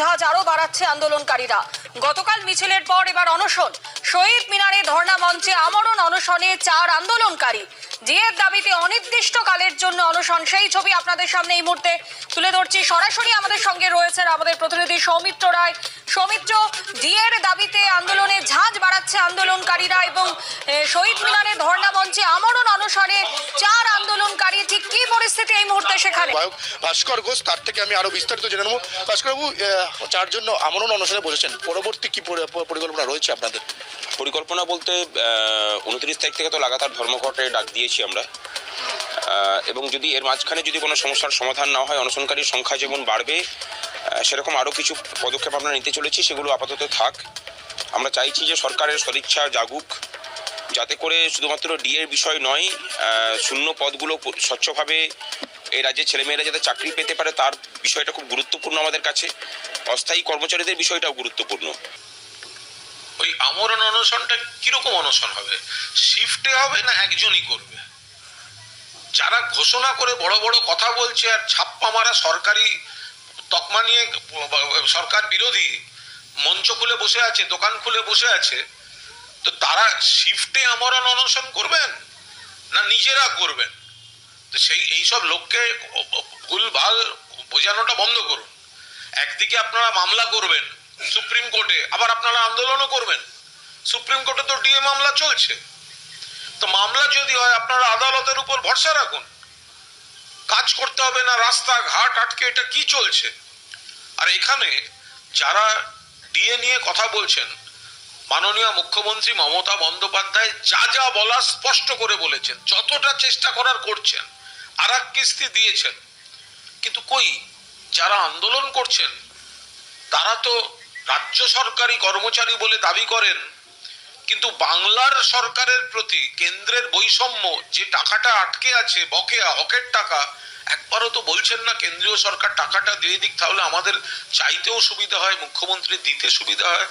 ঝাঁজ আরও বাড়াচ্ছে আন্দোলনকারীরা। গতকাল মিছিলের পর এবার অনশন। শহীদ মিনারে ধর্ণা মঞ্চে আমরণ অনশনে চার আন্দোলনকারী। জিয়ের দাবিতে অনির্দিষ্টকালের জন্য অনশন। সেই ছবি আপনাদের সামনে এই মুহূর্তে তুলে ধরছি। সরাসরি আমাদের সঙ্গে রয়েছেন আমাদের প্রতিনিধি সৌমিত্র রায়। সৌমিত্র জিয়ের দাবিতে আন্দোলনে ঝাঁজ বাড়াচ্ছে আন্দোলনকারীরা এবং শহীদ মিনারে ধর্ণা মঞ্চে আমরণ অনশনে চার আন্দোলনকারী। ঠিক কি পরিস্থিতি এই মুহূর্তে সেখানে? ভাস্কর ঘোষ তার থেকে আমি আরও বিস্তারিত জেনে নেব। ভাস্করবাবু আহ, চারজন আমরণ অনুষ্ঠানে বসেছেন। পরবর্তী কি পরিকল্পনা রয়েছে আপনাদের? পরিকল্পনা বলতে উনত্রিশ তারিখ থেকে তো লাগাতার ধর্মঘটে ডাক দিয়েছি আমরা। এবং যদি এর মাঝখানে যদি কোনো সমস্যার সমাধান না হয়, অনশনকারীর সংখ্যা যেমন বাড়বে সেরকম আরও কিছু পদক্ষেপ আমরা নিতে চলেছি, সেগুলো আপাতত থাক। আমরা চাইছি যে সরকারের সদিচ্ছা জাগুক, যাতে করে শুধুমাত্র ডিএর বিষয় নয় শূন্য পদগুলো স্বচ্ছভাবে এই রাজ্যের ছেলেমেয়েরা যাতে চাকরি পেতে পারে, তার বিষয়টা খুব গুরুত্বপূর্ণ আমাদের কাছে। অস্থায়ী কর্মচারীদের বিষয়টাও গুরুত্বপূর্ণ। ওই আমরণ অনশনটা কীরকম অনশন হবে? শিফটে হবে না একজনই করবে? যারা ঘোষণা করে বড় বড় কথা বলছে আর ছাপ্পা মারা সরকারি তকমা নিয়ে সরকার বিরোধী মঞ্চ খুলে বসে আছে, দোকান খুলে বসে আছে, তো তারা শিফটে আমরণ অনশন করবেন? না নিজেরা করবেন? তো সেই এইসব লোককে ভুল ভালো বোঝানোটা বন্ধ করুন। একদিকে আপনারা মামলা করবেন সুপ্রিম কোর্টে। আবার আপনারা আন্দোলনও করবেন। সুপ্রিম কোর্টে তো ডিএ মামলা চলছে। তো মামলা যদি হয়, আপনারা আদালতের উপর ভরসা রাখুন। কাজ করতে হবে না রাস্তা ঘাট আটকে, এটা কি চলছে? আর এখানে যারা ডিএ নিয়ে কথা বলছেন, মাননীয় মুখ্যমন্ত্রী মমতা বন্দ্যোপাধ্যায় যা যা বলা স্পষ্ট করে বলেছেন, যতটা চেষ্টা করার করছেন আর এক কিস্তি দিয়েছেন। কিন্তু কই, যারা আন্দোলন করছেন, তারা তো রাজ্য সরকারি কর্মচারী বলে দাবি করেন, কিন্তু বাংলার সরকারের প্রতি কেন্দ্রের বৈষম্য, যে টাকাটা আটকে আছে, বকেয়া, হকের টাকা, একবারও তো বলছেন না কেন্দ্রীয় সরকার টাকাটা দিয়ে দিক, তাহলে আমাদের চাইতেও সুবিধা হয়, মুখ্যমন্ত্রী দিতে সুবিধা হয়।